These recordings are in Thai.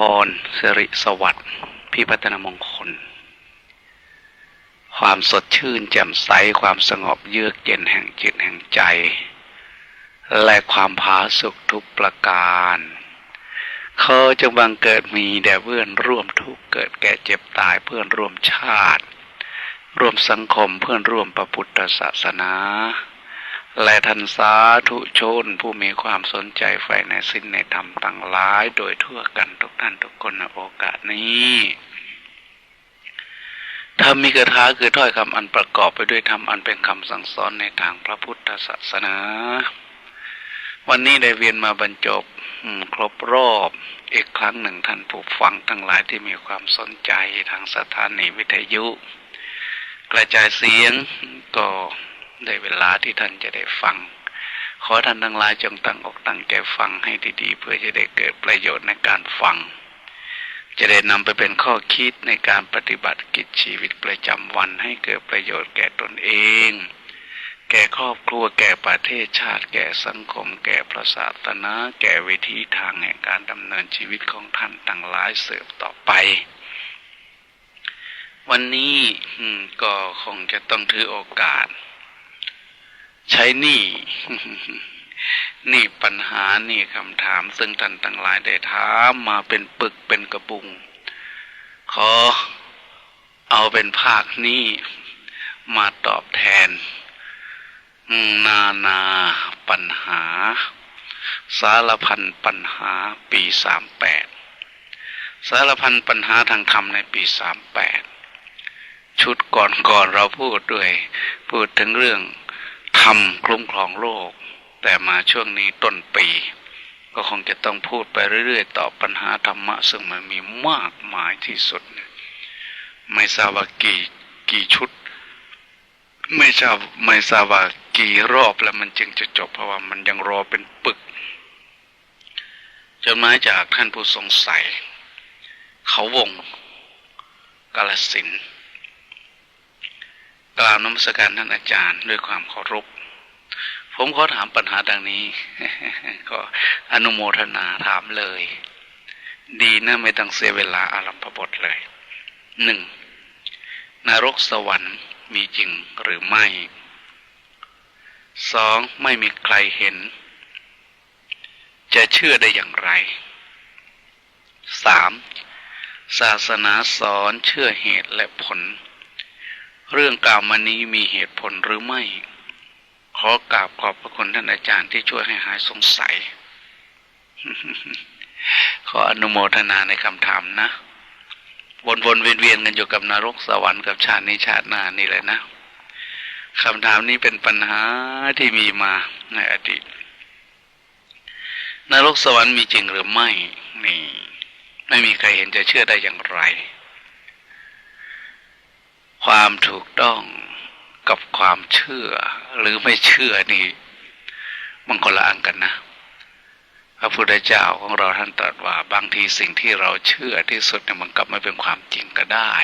พรสิริสวัสดิ์พิพัฒนมงคล ความสดชื่นแจ่มใสความสงบเยือกเย็นแห่งจิตแห่งใจ และความผาสุกทุกประการเขาจะบังเกิดมีแด่เพื่อนร่วมทุกเกิดแก่เจ็บตายเพื่อนร่วมชาติ ร่วมสังคมเพื่อนร่วมประพุทธศาสนา และทันสาธุชนผู้มีความสนใจใฝ่ในสิ้นในธรรมต่างหลาย โดยทั่วกันทุกท่านทุกคนในโอกาสนี้ธรรมมีกถาคือถ้อยคำอันประกอบไปด้วยธรรมอันเป็นคำสั่งสอนในทางพระพุทธศาสนา วันนี้ได้เวียนมาบรรจบครบรอบอีกครั้งหนึ่งท่านผู้ฟังทั้งหลายที่มีความสนใจทางสถานีวิทยุ กระจายเสียงก็ ได้เวลาที่ท่านจะได้ฟัง ขอท่านทั้งหลายจงตั้งอกตั้งใจฟังให้ดีๆ เพื่อจะได้เกิดประโยชน์ในการฟัง จะได้นำไปเป็นข้อคิดในการปฏิบัติกิจชีวิตประจำวันให้เกิดประโยชน์แก่ตนเอง แก่ครอบครัวแก่ประเทศชาติ แก่สังคม แก่พระศาสนาแก่วิธีทางแห่งการดำเนินชีวิตของท่านทั้งหลายเสืบต่อไปวันนี้ก็คงจะต้องถือโอกาส ใช้หนี้นี่ปัญหานี่คำถาม ซึ่งท่านทั้งหลายได้ถามมาเป็นปึกเป็นกระบุง ขอเอาเป็นภาคนี้มาตอบแทน นานาปัญหา สารพันปัญหาปีสามแปดสารพันปัญหาทางธรรมในปีสามแปดชุดก่อนก่อนเราพูดด้วย พูดถึงเรื่อง ทำคุ้มครองโลก แต่มาช่วงนี้ต้นปี ก็คงจะต้องพูดไปเรื่อยๆต่อปัญหาธรรมะ ซึ่งมันมีมากมายที่สุด ไม่ทราบว่ากี่กี่ชุด ไม่ทราบไม่ทราบว่ากี่รอบแล้วมันจึงจะจบเพราะว่ามันยังรอเป็นปึกจดหมายจากท่านผู้สงสัย เขาวงกาลสิน กล่าวนมัสการท่านอาจารย์ด้วยความเคารพ ผมขอถามปัญหาดังนี้ ก็อนุโมทนาถามเลย ดีนะไม่ต้องเสียเวลาอารัมพบทเลยหนึ่งนรกสวรรค์มีจริงหรือไม่สองไม่มีใครเห็น จะเชื่อได้อย่างไรสามศาสนาสอนเชื่อเหตุและผล เรื่องกล่าวมานี้มีเหตุผลหรือไม่ ขอกราบขอบพระคุณท่านอาจารย์ที่ช่วยให้หายสงสัย ขออนุโมทนาในคำถามนะ วนวนเวียนเวียนกันอยู่กับนรกสวรรค์กับชาตินี้ชาติหน้านี่เลยนะคำถามนี้เป็นปัญหาที่มีมาในอดีตนรกสวรรค์มีจริงหรือไม่ นี่ ไม่มีใครเห็นจะเชื่อได้อย่างไร ความถูกต้องกับความเชื่อ หรือไม่เชื่อนี่มันคนละอันกันนะ พระพุทธเจ้าของเราท่านตรัสว่าบางทีสิ่งที่เราเชื่อที่สุดเนี่ยมันกลับไม่เป็นความจริงก็ได้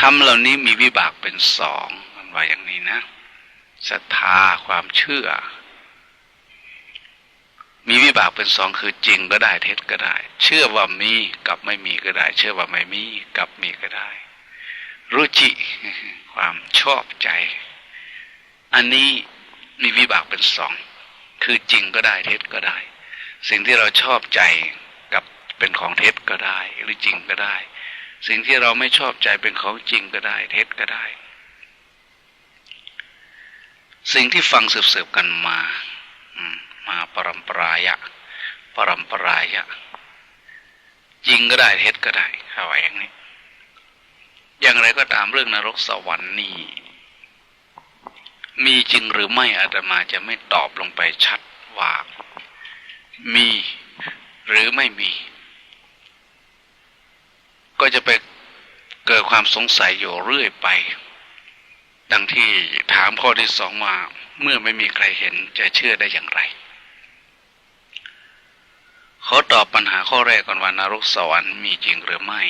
ทำเหล่านี้มีวิบากเป็นสองมันว่าอย่างนี้นะศรัทธาความเชื่อ มีวิบากเป็นสองคือจริงก็ได้เท็จก็ได้ เชื่อว่ามีกับไม่มีก็ได้ เชื่อว่าไม่มีกับมีก็ได้ รุจิ ความชอบใจ อันนี้มีวิบากเป็นสอง คือจริงก็ได้เท็จก็ได้ สิ่งที่เราชอบใจกับเป็นของเท็จก็ได้ หรือจริงก็ได้ สิ่งที่เราไม่ชอบใจเป็นของจริงก็ได้ เท็จก็ได้ สิ่งที่ฟังสืบๆกันมามาปรำปรายะ ปรำปรายะ จริงก็ได้เท็จก็ได้เอาไว้อย่างนี้ อย่างไรก็ตามเรื่องนรกสวรรค์นี่ มีจริงหรือไม่อาตมาจะไม่ตอบลงไปชัดว่า มีหรือไม่มี ก็จะไปเกิดความสงสัยอยู่เรื่อยไป ดังที่ถามข้อที่สองมาเมื่อไม่มีใครเห็นจะเชื่อได้อย่างไรขอตอบปัญหาข้อแรกก่อนว่านรกสวรรค์มีจริงหรือไม่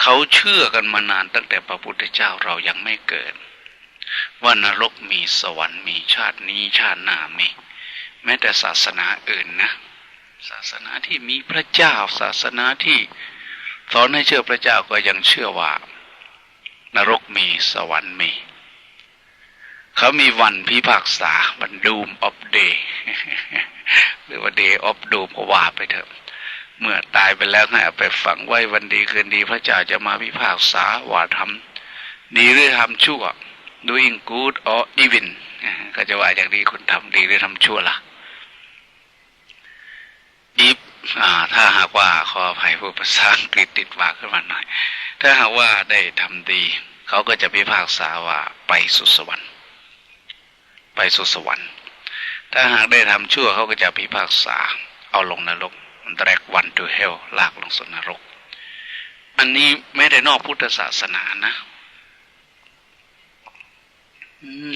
เขาเชื่อกันมานานตั้งแต่พระพุทธเจ้าเรายังไม่เกิด ว่านรกมีสวรรค์มีชาตินี้ชาติหน้ามี แม้แต่ศาสนาอื่นนะ ศาสนาที่มีพระเจ้าศาสนาที่สอนให้เชื่อพระเจ้าก็ยังเชื่อว่า นรกมีสวรรค์มี เขามีวันพิพากษาวันดูมออฟเดย์หรือว่าเดย์ออฟดูมก็ว่าไปเถอะ เมื่อตายไปแล้วให้ไปฝังไว้วันดีคืนดี พระเจ้าจะมาพิพากษาว่าทำดีหรือทำชั่ว doing good or evil ก็จะว่าอย่างดีคุณทำดีหรือทำชั่วล่ะ if ถ้าหากว่าขออภัยผู้ภาษาอังกฤษติดปากขึ้นมาหน่อย ถ้าหากว่าได้ทำดี เขาก็จะพิพากษาว่าไปสุสวรรค์ไปสุสวรรค์ ถ้าหากได้ทำชั่วเขาก็จะพิพากษาเอาลงนรก drag one to hell ลากลงสู่นรก อันนี้ไม่ได้นอกพุทธศาสนานะ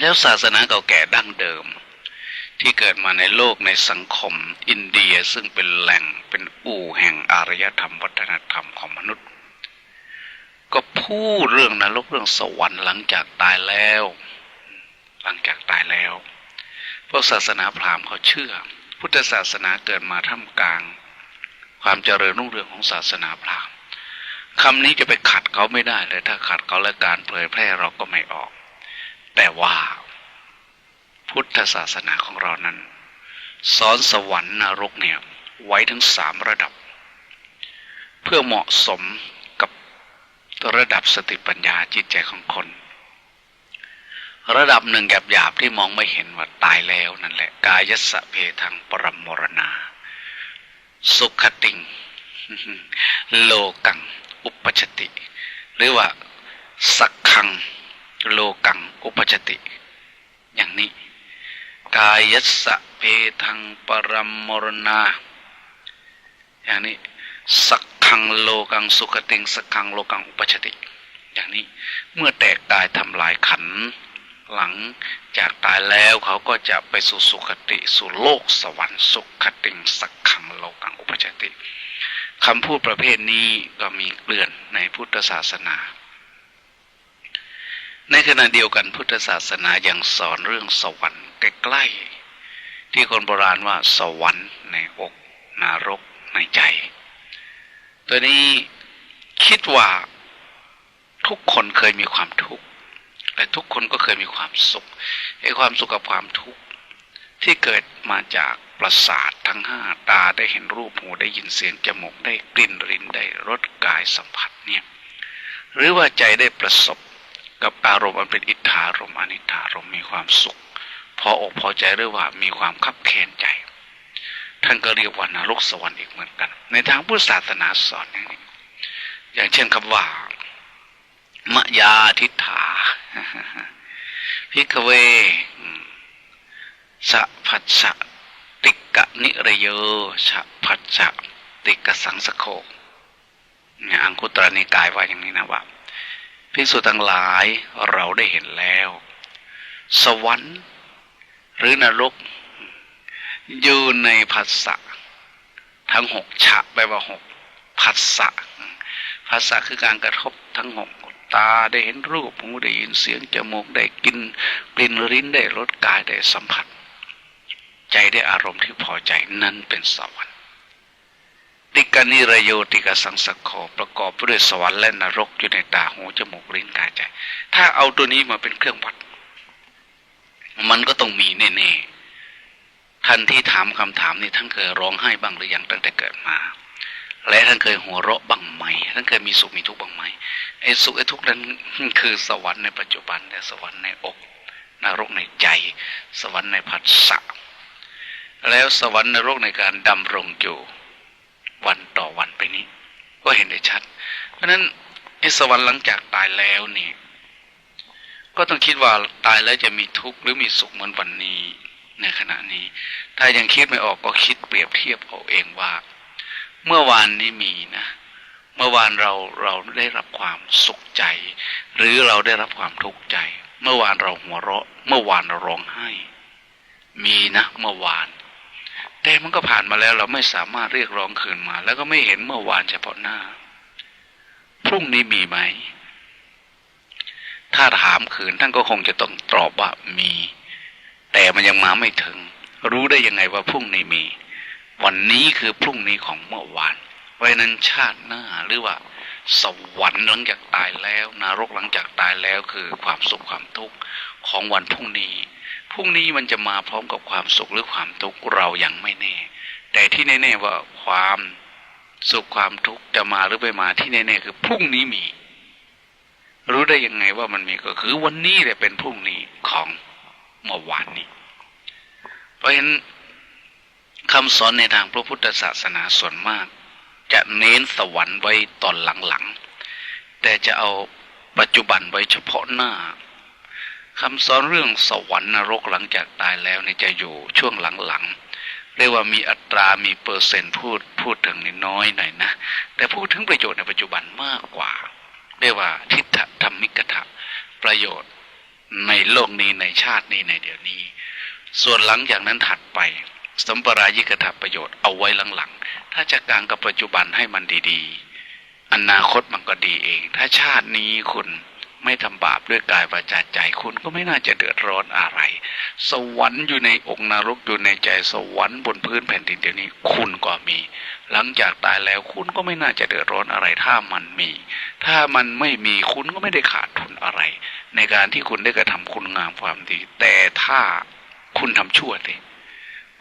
แล้วศาสนาเก่าแก่ดั้งเดิม ที่เกิดมาในโลกในสังคม อินเดียซึ่งเป็นแหล่งเป็นอู่แห่งอารยธรรมวัฒนธรรมของมนุษย์ ก็พูดเรื่องนรกเรื่องสวรรค์หลังจากตายแล้ว หลังจากตายแล้วพวกศาสนาพราหมณ์เขาเชื่อ พุทธศาสนาเกิดมาท่ามกลาง ความเจริญรุ่งเรืองของศาสนาพราหมณ์คำนี้จะไปขัดเขาไม่ได้เลย ถ้าขัดเขาและการเผยแพร่เราก็ไม่ออก แต่ว่า พุทธศาสนาของเรานั้น สอนสวรรค์นรกเนี่ยไว้ทั้งสามระดับ เพื่อเหมาะสมกับระดับสติปัญญาจิตใจของคน ระดับหนึ่งหยาบๆที่มองไม่เห็นว่าตายแล้วนั่นแหละ กายสะเพทังปรมมรณา สุขติง โลกัง อุปชติ หรือว่า สักขัง โลกัง อุปชติ อย่างนี้ กายัสะเพทังปรมมรณา อย่างนี้ สักขังโลกังสุขติง สักขังโลกังอุปชติ อย่างนี้ เมื่อแตกตายทำลายขัน หลังจากตายแล้วเขาก็จะไปสู่สุขติ สู่โลกสวรรค์สุขติงสักขังโลกังอุปชติคำพูดประเภทนี้ก็มีเกลื่อนในพุทธศาสนา ในขณะเดียวกันพุทธศาสนายังสอนเรื่องสวรรค์ใกล้ๆที่คนโบราณว่าสวรรค์ในอกนรกในใจ ตัวนี้คิดว่าทุกคนเคยมีความทุกข์ แต่ทุกคนก็เคยมีความสุขไอ้ความสุขกับความทุกข์ที่เกิดมาจากประสาททั้งห้าตาได้เห็นรูปหูได้ยินเสียงจมูกได้กลิ่นรินได้รสกายสัมผัสเนี่ยหรือว่าใจได้ประสบกับอารมณ์อันเป็นอิทธารมอนิธารมมีความสุข พออกพอใจหรือว่ามีความคับแค้นใจ ท่านก็เรียกว่านรกสวรรค์อีกเหมือนกัน ในทางพุทธศาสนาสอนอย่างนี้ อย่างเช่นคำว่ามยาทิฏฐา พิกเว สะพัสสะติกะนิระโยชะพัสสะติกะสังสโคเนี่ยอังคุตรนิกายว่าอย่างนี้นะว่าพิสุทั้งหลายเราได้เห็นแล้ว สวรรค์หรือนรก อยู่ในผัสสะทั้งหกฉะแปลว่าหกผัสสะผัสสะคือการกระทบทั้งหก ตาได้เห็นรูปหูได้ยินเสียงจมูกได้กินกลิ่นลิ้นได้รสกายได้สัมผัส ใจได้อารมณ์ที่พอใจนั้นเป็นสวรรค์ติกานิรโยติกาสังสโคประกอบด้วยสวรรค์และนรกอยู่ในตาหูจมูกลิ้นกายใจ ถ้าเอาตัวนี้มาเป็นเครื่องวัด มันก็ต้องมีแน่ๆท่านที่ถามคำถามนี้ท่านเคยร้องไห้บ้างหรือยังตั้งแต่เกิดมา และท่านเคยหัวเราะบ้างไหมท่านเคยมีสุขมีทุกข์บ้างไหมไอ้สุขไอ้ทุกข์นั้นคือสวรรค์ในปัจจุบันแต่สวรรค์ในอกนรกในใจ สวรรค์ในผัสสะแล้วสวรรค์นรกในการดำรงอยู่วันต่อวันไปนี้ ก็เห็นได้ชัด เพราะฉะนั้นไอ้สวรรค์หลังจากตายแล้วนี่ก็ต้องคิดว่าตายแล้วจะมีทุกข์หรือมีสุขเหมือนวันนี้ในขณะนี้ ถ้ายังคิดไม่ออกก็คิดเปรียบเทียบเอาเองว่า เมื่อวานนี้มีนะเมื่อวานเราเราได้รับความสุขใจ หรือเราได้รับความทุกข์ใจ เมื่อวานเราหัวเราะ เมื่อวานเราร้องไห้ มีนะเมื่อวาน แต่มันก็ผ่านมาแล้วเราไม่สามารถเรียกร้องคืนมา แล้วก็ไม่เห็นเมื่อวานเฉพาะหน้า พรุ่งนี้มีไหม ถ้าถามคืนท่านก็คงจะต้องตอบว่ามี แต่มันยังมาไม่ถึง รู้ได้ยังไงว่าพรุ่งนี้มี วันนี้คือพรุ่งนี้ของเมื่อวาน เพราะนั้นชาติหน้าหรือว่า สวรรค์หลังจากตายแล้วนรกหลังจากตายแล้วคือความสุขความทุกข์ของวันพรุ่งนี้ พรุ่งนี้มันจะมาพร้อมกับความสุขหรือความทุกข์เรายังไม่แน่ แต่ที่แน่ๆว่าความสุขความทุกข์จะมาหรือไม่มาที่แน่ๆคือพรุ่งนี้มี รู้ได้ยังไงว่ามันมีก็คือวันนี้แหละเป็นพรุ่งนี้ของเมื่อวานนี้ เพราะฉะนั้น คำสอนในทางพระพุทธศาสนาส่วนมาก จะเน้นสวรรค์ไว้ตอนหลังๆ แต่จะเอาปัจจุบันไว้เฉพาะหน้าคำสอนเรื่องสวรรค์นรกหลังจากตายแล้วนี่จะอยู่ช่วงหลังๆ เรียกว่ามีอัตรามีเปอร์เซ็นต์พูดพูดถึงนิดน้อยหน่อยนะ แต่พูดถึงประโยชน์ในปัจจุบันมากกว่า เรียกว่าทิฏฐธรรมิกถะประโยชน์ในโลกนี้ในชาตินี้ในเดี๋ยวนี้ ส่วนหลังจากนั้นถัดไป สัมปรายิกถะประโยชน์เอาไว้หลังๆ ถ้าจะกลางกับปัจจุบันให้มันดีๆ อนาคตมันก็ดีเอง ถ้าชาตินี้คุณไม่ทำบาปด้วยกายวาจาใจคุณก็ไม่น่าจะเดือดร้อนอะไร สวรรค์อยู่ในอกนรกอยู่ในใจสวรรค์บนพื้นแผ่นดินเดี๋ยวนี้ คุณก็มี หลังจากตายแล้วคุณก็ไม่น่าจะเดือดร้อนอะไร ถ้ามันมี ถ้ามันไม่มีคุณก็ไม่ได้ขาดทุนอะไร ในการที่คุณได้กระทำคุณงามความดี แต่ถ้าคุณทำชั่วสิ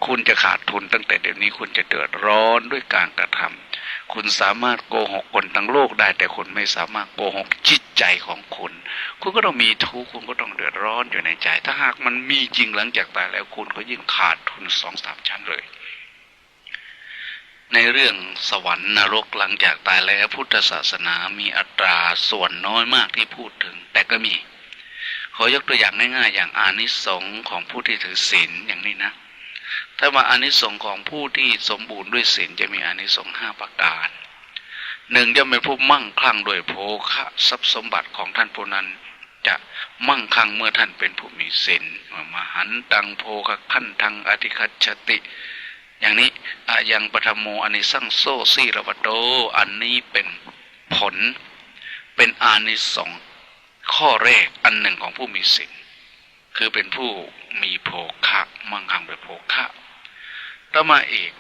คุณจะขาดทุนตั้งแต่เดี๋ยวนี้คุณจะเดือดร้อนด้วยการกระทำคุณสามารถโกหกคนทั้งโลกได้ แต่คุณไม่สามารถโกหกจิตใจของคุณ คุณก็ต้องมีทุกคุณก็ต้องเดือดร้อนอยู่ในใจ ถ้าหากมันมีจริงหลังจากตายแล้วคุณก็ยิ่งขาดทุนสองสามชั้นเลย ในเรื่องสวรรค์นรกหลังจากตายแล้วพุทธศาสนามีอัตราส่วนน้อยมากที่พูดถึง แต่ก็มี ขอยกตัวอย่างง่ายๆ อย่างอานิสงส์ของผู้ที่ถือศีลอย่างนี้นะ ถ้ามาอานิสงส์ของผู้ที่สมบูรณ์ด้วยศีลจะมีอานิสงส์ห้าประการหนึ่งจะเป็นผู้มั่งคั่งโดยโภคะทรัพย์สมบัติของท่านผู้นั้น จะมั่งคั่งเมื่อท่านเป็นผู้มีศีลมหันตังโภคขั้นทางอธิคัชติ อย่างนี้อายังปฐมโมอันนี้สั่งโซซีระวโดอันนี้เป็นผล เป็นอานิสงส์ข้อแรกอันหนึ่งของผู้มีศีลคือเป็นผู้มีโภคะมั่งคั่งโดยโภคะ ต่อมาอีก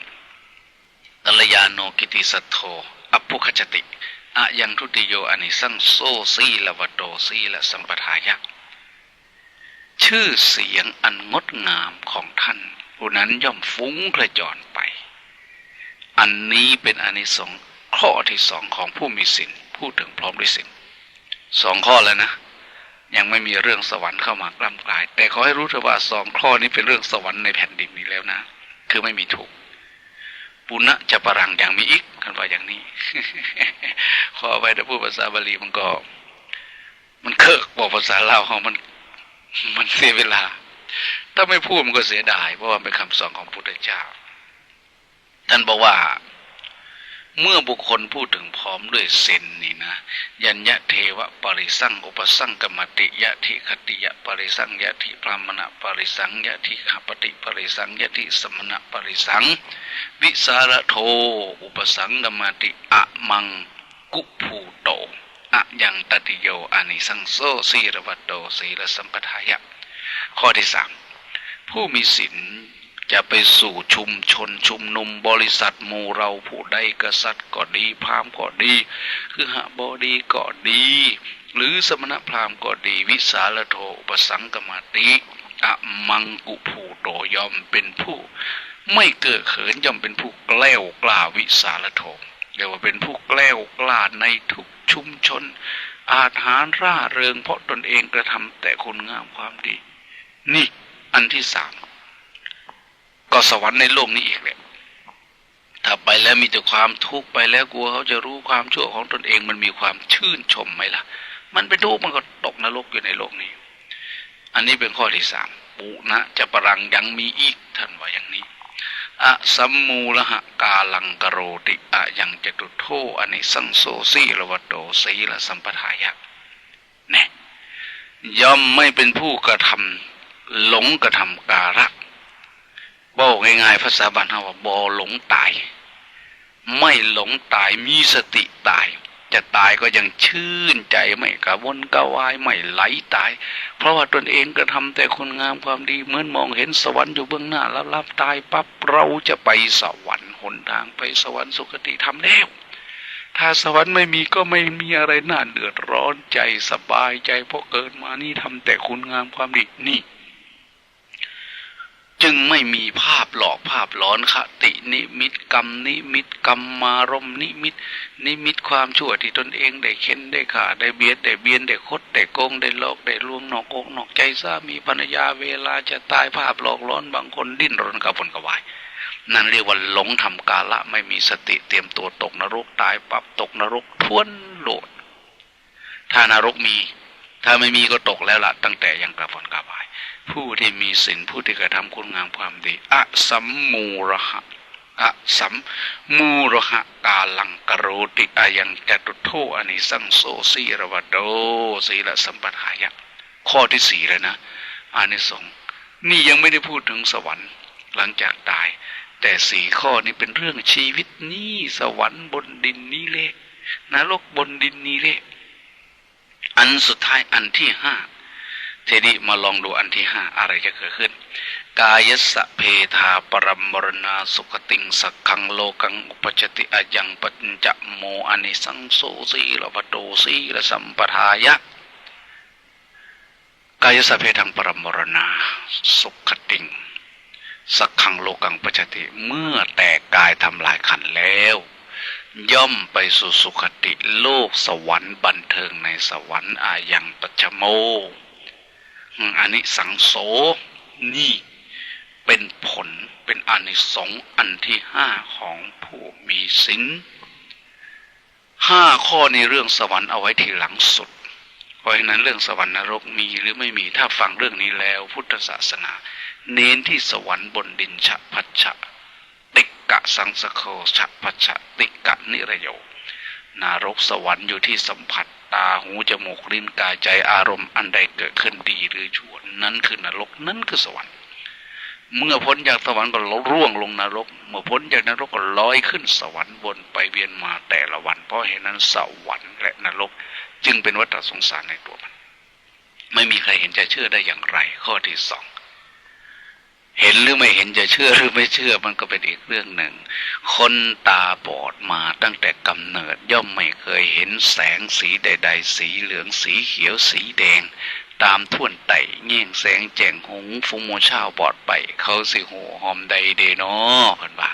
กัลยาโนกิติสัทโธอภุขจติอะยังทุติโยอนิสังโซสีละวโตสีละสัมปทายะชื่อเสียงอันงดงามของท่าน ผู้นั้นย่อมฟุ้งกระจรไป อันนี้เป็นอนิสงส์ข้อที่สองของผู้มีสินพูดถึงพร้อมด้วยสินสองข้อแล้วนะยังไม่มีเรื่องสวรรค์เข้ามากล้ำกลาย แต่ขอให้รู้เถอะว่าสองข้อนี้เป็นเรื่องสวรรค์ในแผ่นดินนี้แล้วนะ คือไม่มีถูกปุณะจะปรังอย่างมีอีกคันว่าอย่างนี้ขอไปแต่พูดภาษาบาลีมันก็ มันเคิกบอกภาษาลาวของมัน มันเสียเวลา ถ้าไม่พูดมันก็เสียดาย เพราะว่าเป็นคำสอนของพุทธเจ้า ท่านบอกว่า เมื่อบุคคลพูดถึงพร้อมด้วยเซนนี่นะ ยัญญะเทวะปริสังอุปสังกมติยะทิคติยะปริสังยะทิพรามณะปริสังยะทิขปติปริสังยะทิสมณะปริสัง วิสารโท อุปสังกมติอะมังกุภูโตอะยังตติโยอานิสังโซสีรวัตโตสีลสัมปทายะ ข้อที่สามผู้มีศีล จะไปสู่ชุมชนชุมนุมบริษัทหมู่เราผู้ใดกษัตริย์ก็ดีพราหมณ์ก็ดี คือหะบดีก็ดี หรือสมณพราหมณ์ก็ดี วิสาลโทปสังกมาติอมังกุผูโตยอมเป็นผู้ ไม่เกิดเขินย่อมเป็นผู้แกล้วกล้าวิสาลโทเรียกว่าเป็นผู้แกล้วกล้าในทุกชุมชน อาหารร่าเริงเพราะตนเองกระทำแต่คุณงามความดี นี่อันที่สาม ก็สวรรค์ในโลกนี้อีกเลยถ้าไปแล้วมีแต่ความทุกข์ไปแล้วกลัวเขาจะรู้ความชั่วของตนเองมันมีความชื่นชมไหมล่ะ มันเป็นทุกข์มันก็ตกนรกอยู่ในโลกนี้ อันนี้เป็นข้อที่สามปุนะจะปรังยังมีอีกท่านว่าอย่างนี้อะสัมมูลหะกาลังกโรติอะยังจะตุโทอันนี้สังโซสีระวโตสีละสัมปทายะเนี่ยย่อมไม่เป็นผู้กระทำหลงกระทำการะ บอกง่ายๆภาษาบ้านเราว่าบอหลงตาย ไม่หลงตายมีสติตาย จะตายก็ยังชื่นใจไม่กระวนกระวายไม่ไหลตาย เพราะว่าตนเองก็ทำแต่คุณงามความดีเหมือนมองเห็นสวรรค์อยู่เบื้องหน้าแล้วรับตายปั๊บเราจะไปสวรรค์หนทางไปสวรรค์สุคติทำแล้วถ้าสวรรค์ไม่มีก็ไม่มีอะไรน่าเดือดร้อนใจสบายใจเพราะเกิดมานี่ทำแต่คุณงามความดีนี่ จึงไม่มีภาพหลอกภาพหลอนคตินิมิตกรรมนิมิตกรรมมารมนิมิต นิมิตความชั่วที่ตนเองได้เข็นได้ขาได้เบียดได้เบียนได้คดได้โกงได้หลอกได้ลวงนอกอกนอกใจสามีภรรยาเวลาจะตายภาพหลอกล้อนบางคนดิ้นรนกับผลกระวายนั่นเรียกว่าหลงทำกาละไม่มีสติเตรียมตัวตกนรกตายปรับตกนรกทวนโลดถ้านรกมี ถ้าไม่มีก็ตกแล้วล่ะ ตั้งแต่ยังกระฝนกระวาย ผู้ที่มีศีลผู้ที่กระทำคุณงามความดีอะสัมมูระหะอะสัมมูระหะกาลังกโรติอายังจตุโทอานิสังโสสีระวะโดสีละสัมปทายะ ข้อที่สี่เลยนะอานิสงส์นี่ยังไม่ได้พูดถึงสวรรค์หลังจากตาย แต่สี่ข้อนี้เป็นเรื่องชีวิตนี่สวรรค์บนดินนี้เละนรกบนดินนี้เละอันสุดท้ายอันที่ห้า ทีนี้มาลองดูอันที่ห้าอะไรจะเกิดขึ้น กายสะเพทาปรมมรณาสุขติงสักขังโลกังอุปจติอายังปัญจโมอนิสังโสสีละปโตสีละสัมปทายะ กายสะเพทังปรมมรณาสุขติงสักขังโลกังปัจติเมื่อแตกกายทำลายขันแล้ว ย่อมไปสู่สุขติโลกสวรรค์บันเทิงในสวรรค์อายังปัจจโม อันนี้สังโสนี่เป็นผลเป็นอานิสงส์อันที่ห้าของผู้มีศีลห้าข้อในเรื่องสวรรค์เอาไว้ทีหลังสุด เพราะฉะนั้นเรื่องสวรรค์นรกมีหรือไม่มีถ้าฟังเรื่องนี้แล้ว พุทธศาสนา เน้นที่สวรรค์บนดินฉะพัชชะติกะสังสโคฉะพัชชะติกะนิรโย นรกสวรรค์อยู่ที่สัมผัสตาหูจมูกลิ้นกายใจอารมณ์อันใดเกิดขึ้นดีหรือชั่วนั้นคือนรกนั้นคือสวรรค์ เมื่อพ้นจากสวรรค์ก็ร่วงลงนรก เมื่อพ้นจากนรกก็ลอยขึ้นสวรรค์วนไปเวียนมาแต่ละวัน เพราะเหตุนั้นสวรรค์และนรก จึงเป็นวัฏสงสารในตัวมัน ไม่มีใครเห็นจะเชื่อได้อย่างไร ข้อที่สอง เห็นหรือไม่เห็นจะเชื่อหรือไม่เชื่อมันก็เป็นอีกเรื่องหนึ่ง คนตาบอดมาตั้งแต่กำเนิดย่อมไม่เคยเห็นแสงสีใด ๆ สีเหลืองสีเขียวสีแดง ตามท่วนไต่เงี้ยงแสงแจ่งหงฟุงโมชาวบอดไป เขาสิหูหอมใดเดนอเพิ่นว่า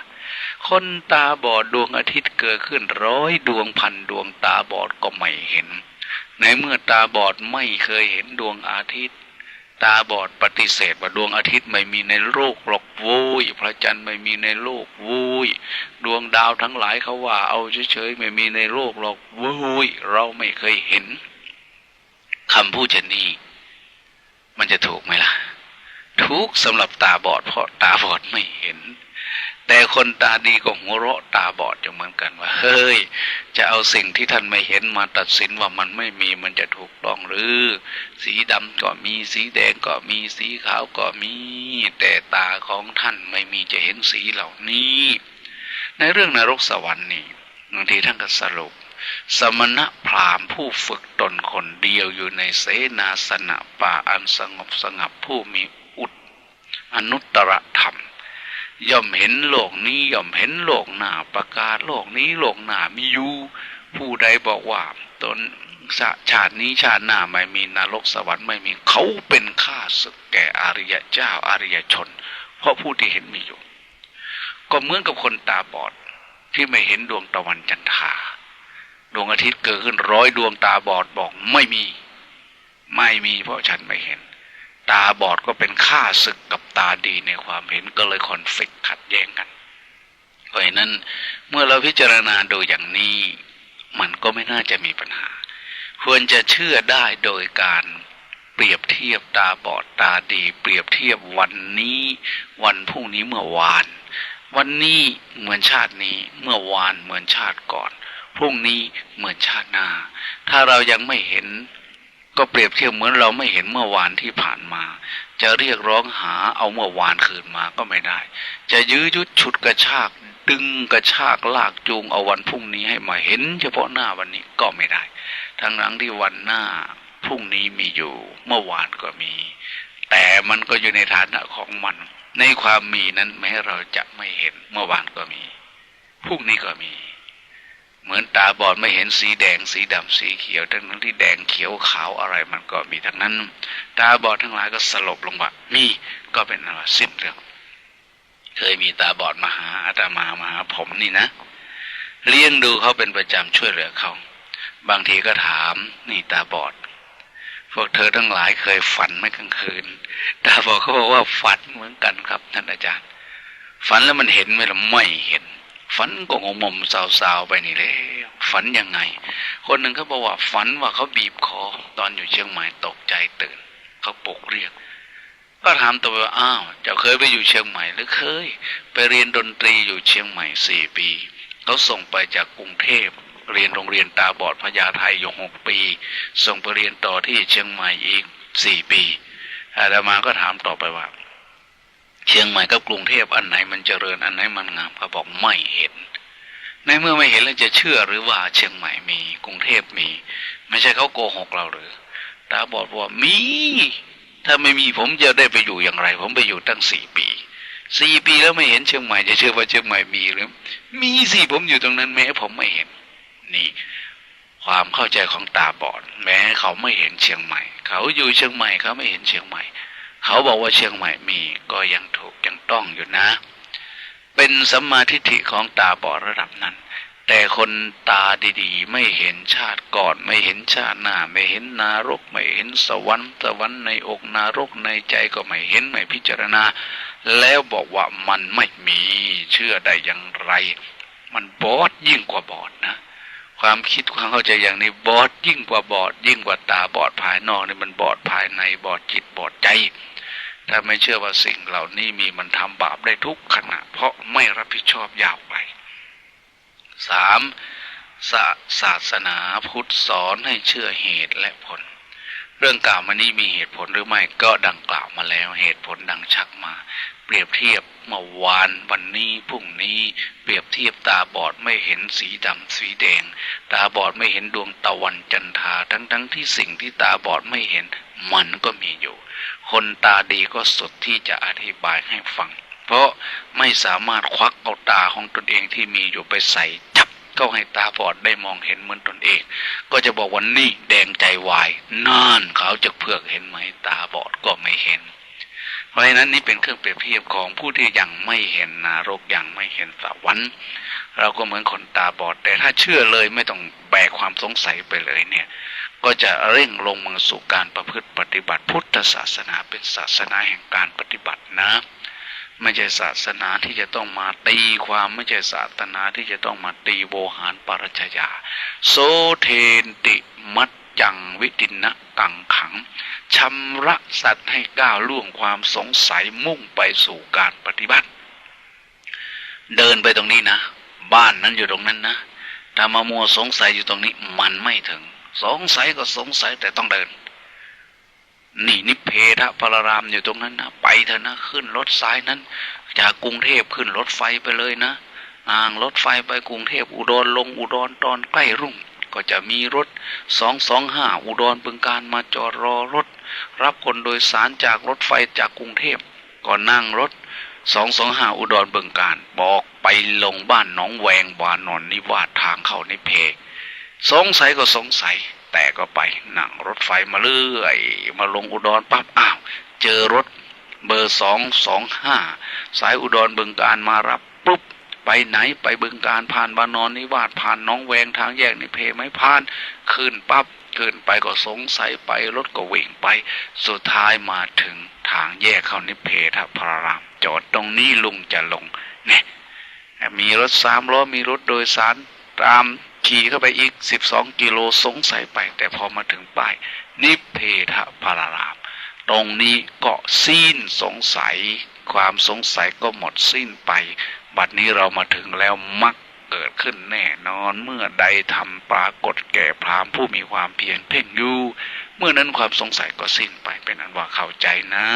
คนตาบอดดวงอาทิตย์เกิดขึ้นร้อยดวงพันดวงตาบอดก็ไม่เห็น ในเมื่อตาบอดไม่เคยเห็นดวงอาทิตย์ ตาบอดปฏิเสธว่าดวงอาทิตย์ไม่มีในโลกหรอกวุ้ยพระจันทร์ไม่มีในโลกวุ้ยดวงดาวทั้งหลายเขาว่าเอาเฉยๆไม่มีในโลกหรอกวุ้ยเราไม่เคยเห็นคำพูดเช่นนี้ มันจะถูกไหมล่ะ ทุกสำหรับตาบอดเพราะตาบอดไม่เห็น แต่คนตาดีก็หัวเราะตาบอดอยู่เหมือนกันว่า เฮ้ย จะเอาสิ่งที่ท่านไม่เห็นมาตัดสินว่ามันไม่มีมันจะถูกต้องหรือ สีดำก็มีสีแดงก็มีสีขาวก็มี แต่ตาของท่านไม่มีจะเห็นสีเหล่านี้ ในเรื่องนรกสวรรค์นี่บางทีท่านก็สรุป สมณะพราหมณ์ผู้ฝึกตนคนเดียวอยู่ในเสนาสนะป่าอันสงบสงับผู้มีอุดอนุตตรธรรม ย่อมเห็นโลกนี้ย่อมเห็นโลกหน้าประกาศโลกนี้โลกหน้ามีอยู่ผู้ใดบอกว่าตนชาชาตินี้ชาติหน้าไม่มีนรกสวรรค์ไม่มีเขาเป็นข้าศึกแก่อริยเจ้าอริยชน เพราะผู้ที่เห็นมีอยู่ ก็เหมือนกับคนตาบอดที่ไม่เห็นดวงตะวันจันทราดวงอาทิตย์เกิดขึ้นร้อยดวงตาบอดบอกไม่มี ไม่มีเพราะฉันไม่เห็น ตาบอดก็เป็นข้าศึกกับตาดีในความเห็นก็เลยคอนฟ lict ขัดแย้งกันเพราะฉะนั้นเมื่อเราพิจารณาดูอย่างนี้ มันก็ไม่น่าจะมีปัญหา ควรจะเชื่อได้โดยการเปรียบเทียบตาบอดตาดี เปรียบเทียบวันนี้ วันพรุ่งนี้เมื่อวาน วันนี้เหมือนชาตินี้เมื่อวานเหมือนชาติก่อน พรุ่งนี้เหมือนชาติหน้า ถ้าเรายังไม่เห็น ก็เปรียบเทียบเหมือนเราไม่เห็นเมื่อวานที่ผ่านมา จะเรียกร้องหาเอาเมื่อวานคืนมาก็ไม่ได้ จะยื้อยุดฉุดกระชาก ดึงกระชากลากจูงเอาวันพรุ่งนี้ให้มาเห็น เฉพาะหน้าวันนี้ก็ไม่ได้ ทั้งนั้นที่วันหน้าพรุ่งนี้มีอยู่ เมื่อวานก็มี แต่มันก็อยู่ในฐานะของมัน ในความมีนั้นแม้เราจะไม่เห็นเมื่อวานก็มีพรุ่งนี้ก็มี เหมือนตาบอดไม่เห็นสีแดงสีดำสีเขียวทั้งนั้นที่แดงเขียวขาวอะไรมันก็มีทั้งนั้น ตาบอดทั้งหลายก็สลบลงว่ามีก็เป็นอะไรสิ้นเรื่องเคยมีตาบอดมาหาอาตมามาหาผมนี่นะ เลี้ยงดูเขาเป็นประจำช่วยเหลือเขา บางทีก็ถามนี่ตาบอด พวกเธอทั้งหลายเคยฝันไหมกลางคืน ตาบอดเขาบอกว่าฝันเหมือนกันครับท่านอาจารย์ ฝันแล้วมันเห็นไหมล่ะไม่เห็น ฝันก็งมๆสาวๆไปนี่แล้วฝันยังไง คนหนึ่งเขาบอกว่าฝันว่าเขาบีบคอ ตอนอยู่เชียงใหม่ตกใจตื่นเขาปลุกเรียก ก็ถามตัวว่าอ้าวเจ้าเคยไปอยู่เชียงใหม่หรือเคย ไปเรียนดนตรีอยู่เชียงใหม่สี่ปีเขาส่งไปจากกรุงเทพเรียนโรงเรียนตาบอดพญาไทอยู่หกปี ส่งไปเรียนต่อที่เชียงใหม่อีกสี่ปีอาตมาก็ถามต่อไปว่า เชียงใหม่กับกรุงเทพอันไหนมันเจริญอันไหนมันงามเขาบอกไม่เห็น ในเมื่อไม่เห็นแล้วจะเชื่อหรือว่าเชียงใหม่มีกรุงเทพมี ไม่ใช่เขาโกหกเราหรือตาบอดว่ามี ถ้าไม่มีผมจะได้ไปอยู่อย่างไร ผมไปอยู่ตั้งสี่ปีสี่ปีแล้วไม่เห็นเชียงใหม่จะเชื่อว่าเชียงใหม่มีหรือ มีสิผมอยู่ตรงนั้นแม้ผมไม่เห็น นี่ ความเข้าใจของตาบอด แม้เขาไม่เห็นเชียงใหม่ เขาอยู่เชียงใหม่เขาไม่เห็นเชียงใหม่ เขาบอกว่าเชียงใหม่มีก็ยังถูกยังต้องอยู่นะ เป็นสัมมาทิฏฐิของตาบอดระดับนั้น แต่คนตาดีๆ ไม่เห็นชาติก่อนไม่เห็นชาติหน้า ไม่เห็นนารก ไม่เห็นสวรรค์สวรรค์ในอกนารกในใจก็ไม่เห็นไม่พิจารณา แล้วบอกว่ามันไม่มีเชื่อได้อย่างไร มันบอดยิ่งกว่าบอดนะความคิดความเข้าใจอย่างนี้บอดยิ่งกว่าบอดยิ่งกว่าตาบอดภายนอกนี่มันบอดภายในบอดจิตบอดใจ ถ้าไม่เชื่อว่าสิ่งเหล่านี้มีมันทำบาปได้ทุกขณะ เพราะไม่รับผิดชอบยาวไปสามศาศาสนาพุทธสอนให้เชื่อเหตุและผล เรื่องกล่าวมานี้มีเหตุผลหรือไม่ก็ดังกล่าวมาแล้วเหตุผลดังชักมา เปรียบเทียบเมื่อวานวันนี้พรุ่งนี้ เปรียบเทียบตาบอดไม่เห็นสีดำสีแดง ตาบอดไม่เห็นดวงตะวันจันทราทั้งทั้งที่สิ่งที่ตาบอดไม่เห็นมันก็มีอยู่ คนตาดีก็สุดที่จะอธิบายให้ฟัง เพราะไม่สามารถควักเอาตาของตนเองที่มีอยู่ไปใส่จับเข้าให้ตาบอดได้มองเห็นเหมือนตนเอง ก็จะบอกว่านี่แดงใจวายนั่นเขาจะเพือกเห็นไหมตาบอดก็ไม่เห็น เพราะฉะนั้นนี่เป็นเครื่องเปรียบเทียบของผู้ที่ยังไม่เห็นนารกยังไม่เห็นสวรรค์เราก็เหมือนคนตาบอด แต่ถ้าเชื่อเลยไม่ต้องแบกความสงสัยไปเลยเนี่ย ก็จะเร่งลงมือสู่การประพฤติปฏิบัติพุทธศาสนาเป็นศาสนาแห่งการปฏิบัตินะ ไม่ใช่ศาสนาที่จะต้องมาตีความไม่ใช่ศาสนาที่จะต้องมาตีโวหารปรัชญาโซเทนติมัจจังวิตินะกังขังชำระสัตว์ให้ก้าวล่วงความสงสัยมุ่งไปสู่การปฏิบัติ เดินไปตรงนี้นะ บ้านนั้นอยู่ตรงนั้นนะถ้ามามัวสงสัยอยู่ตรงนี้มันไม่ถึง สงสัยก็สงสัยแต่ต้องเดิน นี่นิเพทพรารามอยู่ตรงนั้นนะไปเถอะนะขึ้นรถสายนั้น จากกรุงเทพขึ้นรถไฟไปเลยนะอ่างรถไฟไปกรุงเทพอุดรลงอุดรตอนใกล้รุ่ง ก็จะมีรถสองสองห้าอุดรบึงการมาจอดรอรถ รับคนโดยสารจากรถไฟจากกรุงเทพก็นั่งรถสองสองห้าอุดรบึงการ บอกไปลงบ้านหนองแวงวานนอนนิวาสทางเข้านิเพ สงสัยก็สงสัย แต่ก็ไปนั่งรถไฟมาเรื่อย มาลงอุดรปั๊บอ้าว เจอรถเบอร์สองสองห้าสายอุดรบึงการมารับปุ๊บไปไหนไปบึงการผ่านบานอนนิวาสผ่านน้องแวงทางแยกนิเพไม่ผ่านขึ้นปั๊บขึ้นไปก็สงสัยไปรถก็วิ่งไป สุดท้ายมาถึงทางแยกเข้านิเพทพระราม จอดตรงนี้ลุงจะลงเนี่ยมีรถสามล้อมีรถโดยสารตาม ขี่เข้าไปอีกสิบสองกิโลสงสัยไป แต่พอมาถึงป้าย นิเพทพราราม ตรงนี้ก็สิ้นสงสัย ความสงสัยก็หมดสิ้นไป บัดนี้เรามาถึงแล้วมักเกิดขึ้นแน่นอนเมื่อใดทำปรากฏแก่พรามผู้มีความเพียรเพ่งอยู่เมื่อนั้นความสงสัยก็สิ้นไปเป็นอันว่าเข้าใจนะ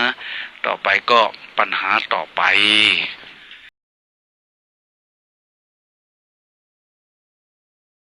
ต่อไปก็ปัญหาต่อไป